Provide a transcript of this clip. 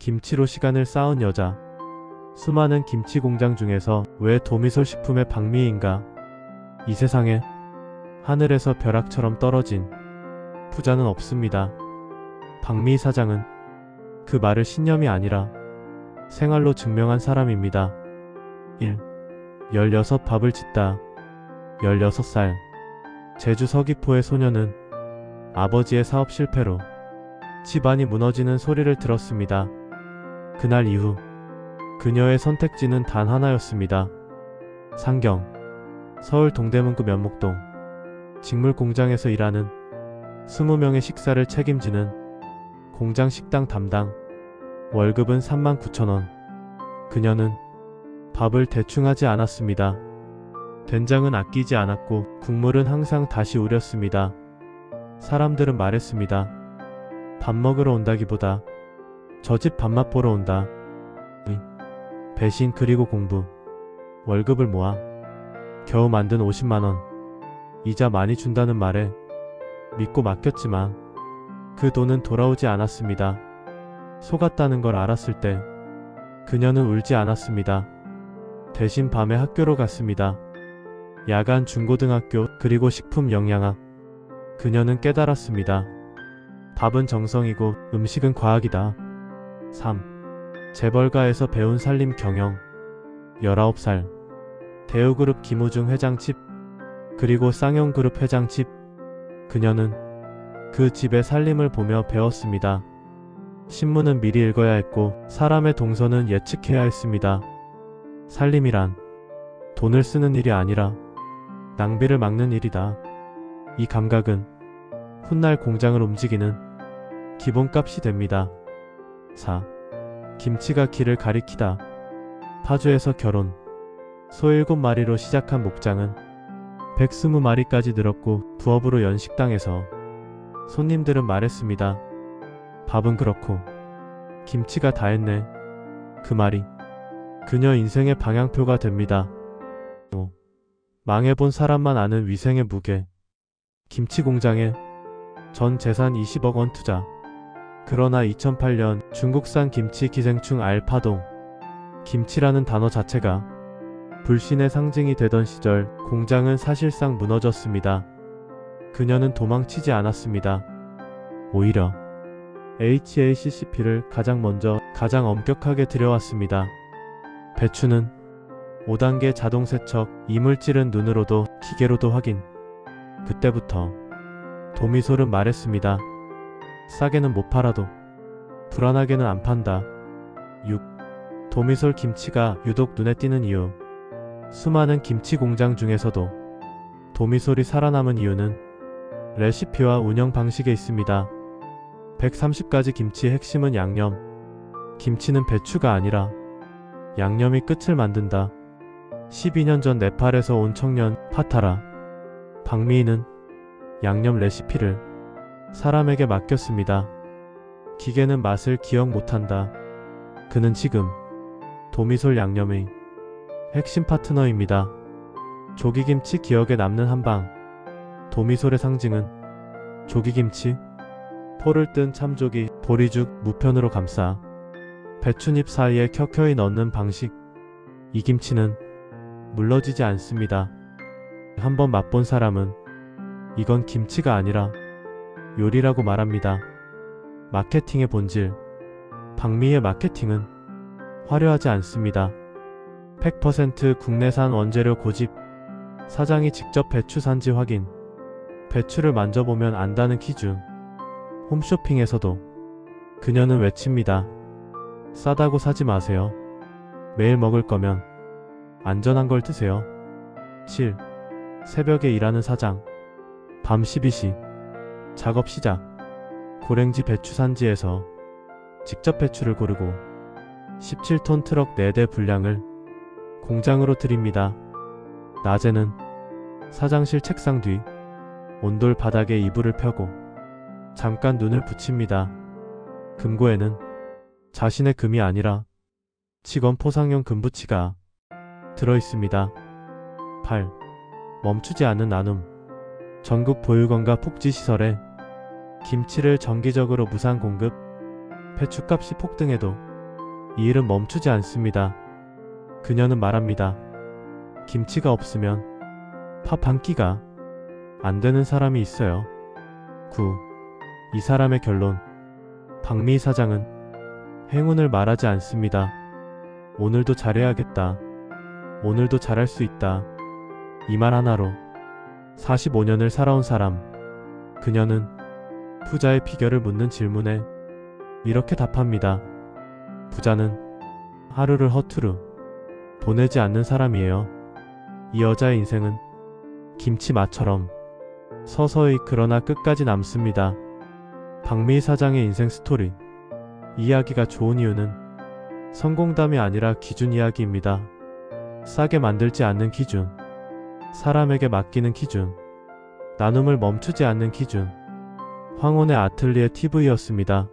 김치로 시간을 쌓은 여자. 수많은 김치 공장 중에서 왜 도미솔 식품의 박미인가? 이 세상에 하늘에서 벼락처럼 떨어진 부자는 없습니다. 박미 사장은 그 말을 신념이 아니라 생활로 증명한 사람입니다. 1. 16 밥을 짓다. 16살. 제주 서귀포의 소녀는 아버지의 사업 실패로 집안이 무너지는 소리를 들었습니다. 그날 이후 그녀의 선택지는 단 하나였습니다. 상경. 서울 동대문구 면목동. 직물 공장에서 일하는 20명의 식사를 책임지는 공장 식당 담당. 월급은 3만 9천 원. 그녀는 밥을 대충 하지 않았습니다. 된장은 아끼지 않았고 국물은 항상 다시 우렸습니다. 사람들은 말했습니다. 밥 먹으러 온다기보다 저 집 밥맛 보러 온다. 의. 배신 그리고 공부. 월급을 모아 겨우 만든 50만원. 이자 많이 준다는 말에 믿고 맡겼지만 그 돈은 돌아오지 않았습니다. 속았다는 걸 알았을 때 그녀는 울지 않았습니다. 대신 밤에 학교로 갔습니다. 야간 중고등학교 그리고 식품 영양학. 그녀는 깨달았습니다. 밥은 정성이고 음식은 과학이다. 3. 재벌가에서 배운 살림 경영. 19살. 대우그룹 김우중 회장 집. 그리고 쌍용그룹 회장 집. 그녀는 그 집의 살림을 보며 배웠습니다. 신문은 미리 읽어야 했고 사람의 동선은 예측해야 했습니다. 살림이란 돈을 쓰는 일이 아니라 낭비를 막는 일이다. 이 감각은 훗날 공장을 움직이는 기본값이 됩니다. 4. 김치가 길을 가리키다. 파주에서 결혼. 소 7마리로 시작한 목장은 120마리까지 늘었고 부업으로 연 식당에서 손님들은 말했습니다. 밥은 그렇고 김치가 다 했네. 그 말이 그녀 인생의 방향표가 됩니다. 5. 망해본 사람만 아는 위생의 무게. 김치 공장에 전 재산 20억 원 투자. 그러나 2008년 중국산 김치 기생충 알파동. 김치라는 단어 자체가 불신의 상징이 되던 시절 공장은 사실상 무너졌습니다. 그녀는 도망치지 않았습니다. 오히려 HACCP를 가장 먼저 가장 엄격하게 들여왔습니다. 배추는 5단계 자동 세척, 이물질은 눈으로도 기계로도 확인. 그때부터 도미솔은 말했습니다. 싸게는 못 팔아도 불안하게는 안 판다. 6. 도미솔 김치가 유독 눈에 띄는 이유. 수많은 김치 공장 중에서도 도미솔이 살아남은 이유는 레시피와 운영 방식에 있습니다. 130가지 김치의 핵심은 양념. 김치는 배추가 아니라 양념이 끝을 만든다. 12년 전 네팔에서 온 청년 파타라. 박미희는 양념 레시피를 사람에게 맡겼습니다. 기계는 맛을 기억 못한다. 그는 지금 도미솔 양념의 핵심 파트너입니다. 조기김치 기억에 남는 한방. 도미솔의 상징은 조기김치, 포를 뜬 참조기, 보리죽, 무편으로 감싸 배춧잎 사이에 켜켜이 넣는 방식. 이 김치는 물러지지 않습니다. 한번 맛본 사람은 이건 김치가 아니라 요리라고 말합니다. 마케팅의 본질. 박미의 마케팅은 화려하지 않습니다. 100% 국내산 원재료 고집. 사장이 직접 배추 산지 확인. 배추를 만져보면 안다는 기준. 홈쇼핑에서도 그녀는 외칩니다. 싸다고 사지 마세요. 매일 먹을 거면 안전한 걸 드세요. 7. 새벽에 일하는 사장. 밤 12시. 작업 시작. 고랭지 배추 산지에서 직접 배추를 고르고 17톤 트럭 4대 분량을 공장으로 드립니다. 낮에는 사장실 책상 뒤 온돌 바닥에 이불을 펴고 잠깐 눈을 붙입니다. 금고에는 자신의 금이 아니라 직원 포상용 금부치가 들어 있습니다. 8. 멈추지 않는 나눔. 전국 보육원과 복지시설에 김치를 정기적으로 무상 공급. 배추값이 폭등해도 이 일은 멈추지 않습니다. 그녀는 말합니다. 김치가 없으면 밥 한 끼가 안 되는 사람이 있어요. 9. 이 사람의 결론. 박미 사장은 행운을 말하지 않습니다. 오늘도 잘해야겠다. 오늘도 잘할 수 있다. 이 말 하나로 45년을 살아온 사람. 그녀는 부자의 비결을 묻는 질문에 이렇게 답합니다. 부자는 하루를 허투루 보내지 않는 사람이에요. 이 여자의 인생은 김치 맛처럼 서서히 그러나 끝까지 남습니다. 박미 사장의 인생 스토리. 이야기가 좋은 이유는 성공담이 아니라 기준 이야기입니다. 싸게 만들지 않는 기준. 사람에게 맡기는 기준. 나눔을 멈추지 않는 기준. 황혼의 아틀리에 TV였습니다.